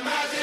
imagine.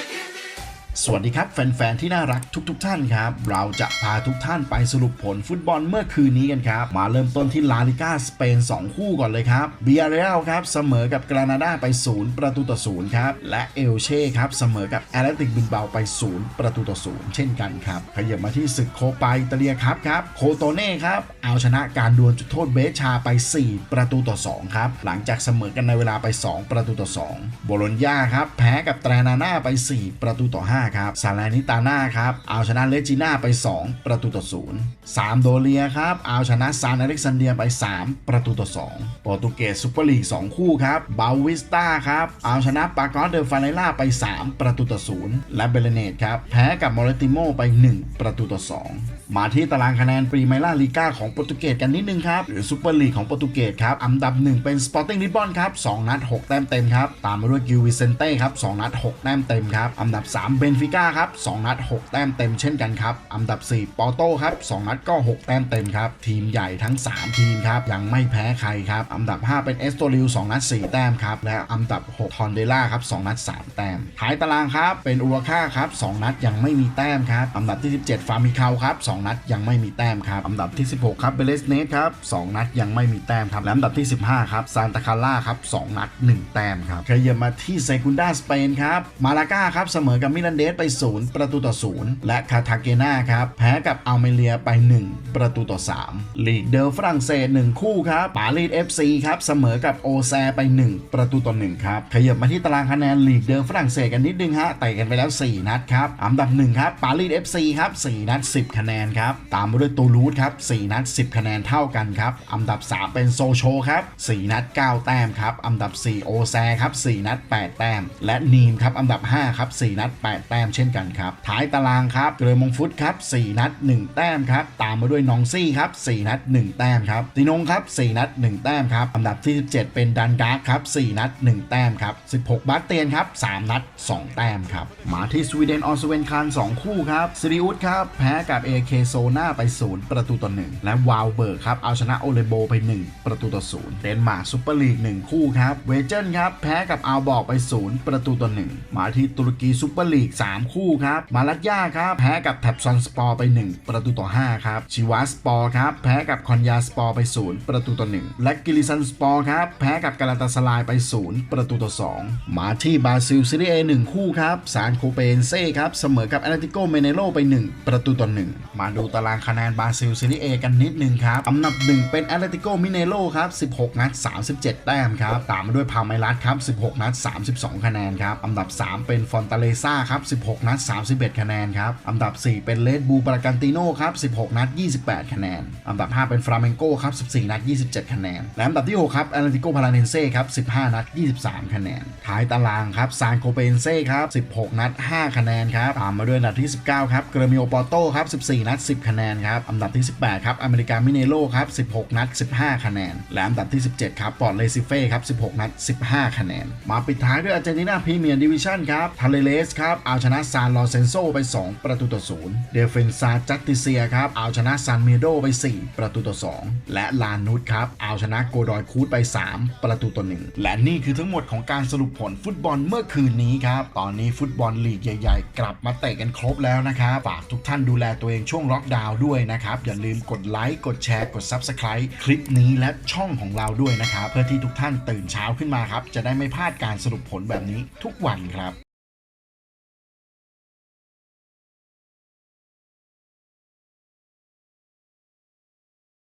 สวัสดีครับ แฟน ๆ ที่น่ารักทุกๆทท่านครับ เราจะพาทุกท่านไปสรุปผลฟุตบอลเมื่อคืนนี้กันครับ มาเริ่มต้นที่ลาลิก้าสเปน 2 คู่ก่อนเลยครับเบียร์เรลครับเสมอกับกรานาดาไป 0 ประตูต่อ0ครับ และเอลเช่ครับเสมอกับแอตเลติกบินเบาไป 0 ประตูต่อ0เช่นกันครับขยับมาที่ศึกโคปาอิตาเลียครับครับโคโตเน่ครับเอาชนะการดวลจุดโทษเบชาไป 4 ประตูต่อ2ครับหลังจากเสมอกันในเวลาไป 2 ประตูต่อ2โบโลญญาครับแพ้กับแตรนาน่าไป 4 ประตูต่อ5ครับซาลานิตาน่าครับเอาชนะเลจิน่าไป 2 ประตูต่อ0 3โดเลียครับเอาชนะซานอเล็กซานเดียไป 3 ประตูต่อ 2 โปรตุเกสซูเปอร์ลีก 2 คู่ครับบาวิสตาครับเอาชนะปากอสเดอฟาเนล่าไป 3 ประตูต่อ0และเบลเนตครับแพ้กับมอริติโมไป 1 ประตูต่อ 2 มาที่ตารางคะแนนปรีไมล่าลีกาของโปรตุเกสกันนิดนึงครับหรือซูเปอร์ลีกของโปรตุเกสครับอันดับ 1 เป็นสปอร์ติ้งลิสบอนครับ2นัด 6 แต้มเต็มครับตามมาด้วยกิววิเซนเต้ครับ2นัด 6 แต้มเต็มครับอันดับ 3 เบนฟก้าครับ2นัด 6 แต้มเต็มเช่นกันครับอันดับ 4 ปอร์โต้ครับ2นัดก็ 6 แต้มเต็มครับ ทีมใหญ่ทั้ง 3 ทีมครับ ยังไม่แพ้ใครครับอันดับ 5 เป็นเอสโตริล2นัด 4 แต้มครับ และอันดับ 6 ทอนเดล่าครับ2นัด 3 แต้ม ท้ายตารางครับเป็นอูราค่าครับ2นัดยังไม่มีแต้มครับอันดับที่ 17 ฟาร์มิคาครับ2นัดยังไม่มีแต้มครับอันดับที่ 16 ครับเบเลสเนสครับ2นัดยังไม่มีแต้มครับและอันดับที่ 15 ครับซานตาคาร่าครับ2นัด 1 แต้มครับขยับมาที่เซกุนดาสเปนครับมาลาก้าครับเสมอกับมิลันเดสไป 0 ประตูต่อ 0 และคาทาเกนาครับแพ้กับอัลเมเลียไป 1 ประตูต่อ 3 ลีกเดลฝรั่งเศส 1 คู่ครับปารีส FC ครับเสมอกับโอแซไป 1 ประตูต่อ 1 ครับ ขยับมาที่ตารางคะแนนลีกเดลฝรั่งเศสกันนิดนึงฮะเตะกันไปแล้ว 4 นัดครับอันดับ 1 ครับปารีส FC ครับ 4 นัด 10 คะแนนครับตามมาด้วยตูลูสครับ 4 นัด 10 คะแนนเท่ากันครับอันดับ 3 เป็นโซโชครับ4นัด 9 แต้มครับอันดับ 4 โอแซครับ4นัด 8 แต้ม และนีมครับอันดับ 5 ครับ 4 นัด 8ต้มเช่นกันครับ ท้ายตารางครับเกรมงฟุตครับ4นัด 1 แต้มครับ ตามมาด้วยนองซี่ครับ4นัด 1 แต้มครับตินงครับ4นัด 1 แต้มครับอันดับที่ 17 เป็นดันดาร์ครับ4นัด 1 แต้มครับ16บัตเตียนครับ3นัด 2 แต้มครับมาที่สวีเดนออสเวนคาน2คู่ครับซิริอุสครับแพ้กับ AK โซนาไป 0 ประตูต่อ1และวาลเบิร์กครับเอาชนะโอเลโบไป 1 ประตูต่อ0เดนมาร์กซูเปอร์ลีก1คู่ครับเวเจนครับแพ้กับอัลบอกไป 0 ประตูต่อ1มาที่ตุรกีซูเปอร์ลีก3 คู่ครับ มาลัตยาครับ แพ้กับแท็บซอนสปอร์ไป 1 ประตูต่อ 5 ครับ ชิวาสปอร์ครับ แพ้กับคอนยาสปอร์ไป 0 ประตูต่อ 1 และกิลิซันสปอร์ครับ แพ้กับกาลาตาสลายไป 0 ประตูต่อ 2 มาที่บราซิลซีรีเอ1คู่ครับ ซานโคเปนเซ่ครับ เสมอกับแอตเลติโกเมเนโรไป 1 ประตูต่อ 1 มาดูตารางคะแนนบราซิลซีรีเอกันนิดนึงครับ อันดับ 1 เป็นแอตเลติโกมิเนโรครับ 16 นัด 37 แต้มครับ ตามมาด้วยพาไมรัสครับ 16 นัด 32 คะแนนครับ อันดับ 3 เป็นฟอนตาเลซ่าครับ16 นัด 31 คะแนนครับ อันดับ 4 เป็นเลดบูปรากันติโนครับ16 นัด 28 คะแนน อันดับ 5 เป็นฟราเมนโกครับ14 นัด 27 คะแนน และอันดับที่ 6 ครับแอตเลติโกพาราเนเซ่ครับ15 นัด 23 คะแนน ท้ายตารางครับซานโคเปนเซ่ครับ16 นัด 5 คะแนนครับ ตามมาด้วยอันดับที่ 19 ครับเกรมิโอปอโตครับ14 นัด 10 คะแนนครับ อันดับที่ 18 ครับอเมริกามิเนโรครับ16 นัด 15 คะแนน และอันดับที่ 17 ครับปอร์ตเลซิเฟ่ครับ16 นัด 15 คะแนน มาปิดท้ายด้วยอาร์เจนตินาพรีเมียร์ดิวิชั่นครับทาเลเลสครับอาชนะซานลอเซนโซไป 2 ประตูต่อ0เดฟเฟนซาจัตติเซียครับเอาชนะซานเมโดไป 4 ประตูต่อ 2 และลานุสครับเอาชนะโกดอยคูดไป 3 ประตูต่อ 1 และนี่คือทั้งหมดของการสรุปผลฟุตบอลเมื่อคืนนี้ครับ ตอนนี้ฟุตบอลลีกใหญ่ๆ กลับมาเตะกันครบแล้วนะครับ ฝากทุกท่านดูแลตัวเองช่วงล็อกดาวน์ด้วยนะครับ อย่าลืมกดไลค์ กดแชร์ กด Subscribe คลิปนี้และช่องของเราด้วยนะครับ เพื่อที่ทุกท่านตื่นเช้าขึ้นมาครับ จะได้ไม่พลาดการสรุปผลแบบนี้ทุกวันครับ